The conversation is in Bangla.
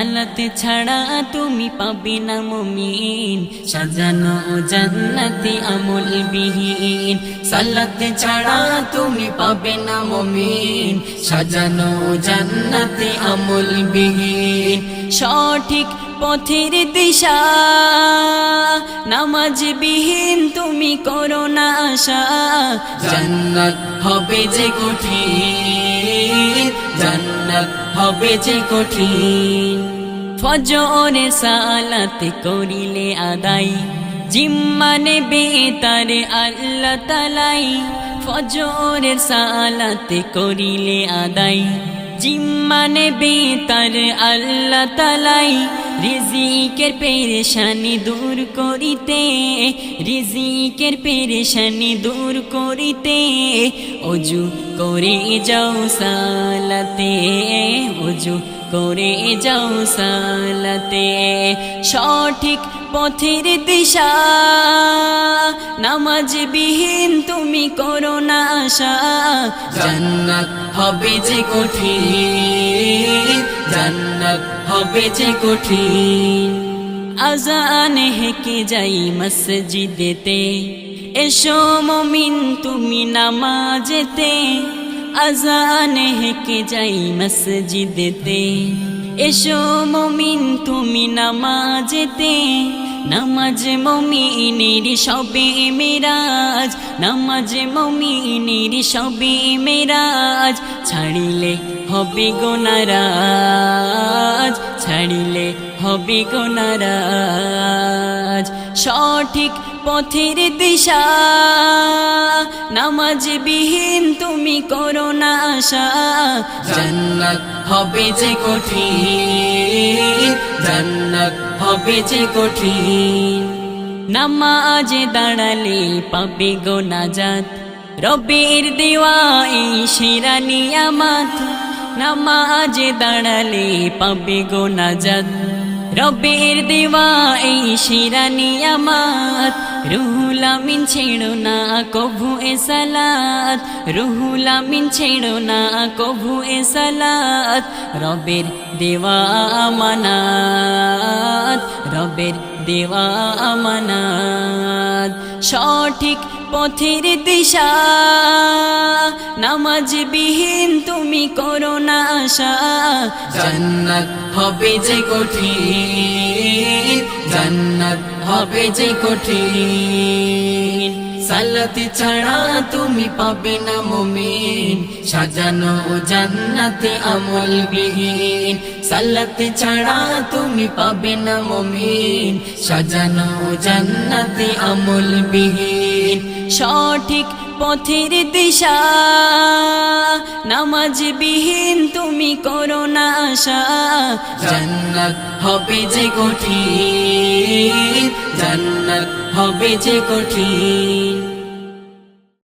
সালাতে ছাড়া তুমি পাবে না মমিন। সাজানো জান্নাতে আমল বিহীন সালাতে ছাড়া তুমি পাবে না মমিন। সাজানো জান্নাতে আমল বিহীন সঠিক পথের দিশা। নামাজ বিহীন তুমি করো না আশা। জান্নাত হবে যে কঠিন, জান্নাত হবে যে কঠিন। ফজরে সালাতে করিলে আদাই জিম্মানে বেতারে আল্লাহ তালাই। ফজরের সালাতে করিলে আদাই জিম্মানে বেতার, আল্লাহ তালাই রিজিকের পেরেশানি দূর করিতে, রিজিকের পেরেশানি দূর করিতে, অজু করে যাও সালাতে, অজু করে যাও সালাতে। সঠিক পথের দিশা নামাজ বিহীন তুমি করো না আশা। জান্নাত হবে যে কঠিন, জান্নাত হবে যে কঠিন। আজানে হেকে যাই মসজিদেতে, এসো মমিন তুমি নামাজেতে। আজানে হেকে যাই মসজিদেতে। এসো মমিন, তুমি নামাজেতে। নামাজ মমিনের সবে মেরাজ। নামাজ মমিনের সবে মেরাজ। ছাড়িলে হবে গোনারাজ ছাড়িলে হবে গোনারাজ সঠিক পথের দিশা। নামাজ বিহীন তুমি করো না আশা। জান্নাত হবে যে কঠিন। জান্নাত হবে যে কঠিন। নামাজে দাঁড়ালে পাবে গো নাজাত। রবের দেওয়া এই সেরা নিয়ামাত নামাজে দাঁড়ালে পাবে গো নাজাত। রবের দেওয়া এই নিয়ামাত রুহুল আমিন ছেড়ো না, কভু এ সালাত। রুহুল ছেড়ো না, কভু এ সালাত। রবের দেওয়া আমানাত, রবের দেওয়া আমানাত। সঠিক পথের দিশা। নামাজ বিহীন তুমি করো না আশা। জান্নাত হবে যে কঠিন, জান্নাত হবে যে কঠিন। সালাতে ছাড়া তুমি পাবে না মুমিন সাজানো জান্নাতে আমল বিহীন সালাতে ছাড়া তুমি পাবে না মুমিন সাজানো জান্নাতে আমল বিহীন সঠিক পথের দিশা নামাজ বিহীন তুমি করো না আশা। জান্নাত হবে যে কঠিন জান্নাত হবে যে কঠিন